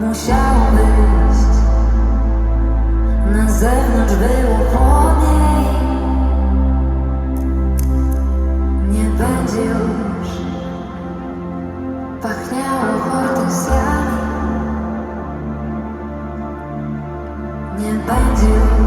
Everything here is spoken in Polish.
musiało wyjść. Na zewnątrz było chłodniej. Nie będzie już pachniało hortensjami. Nie będzie już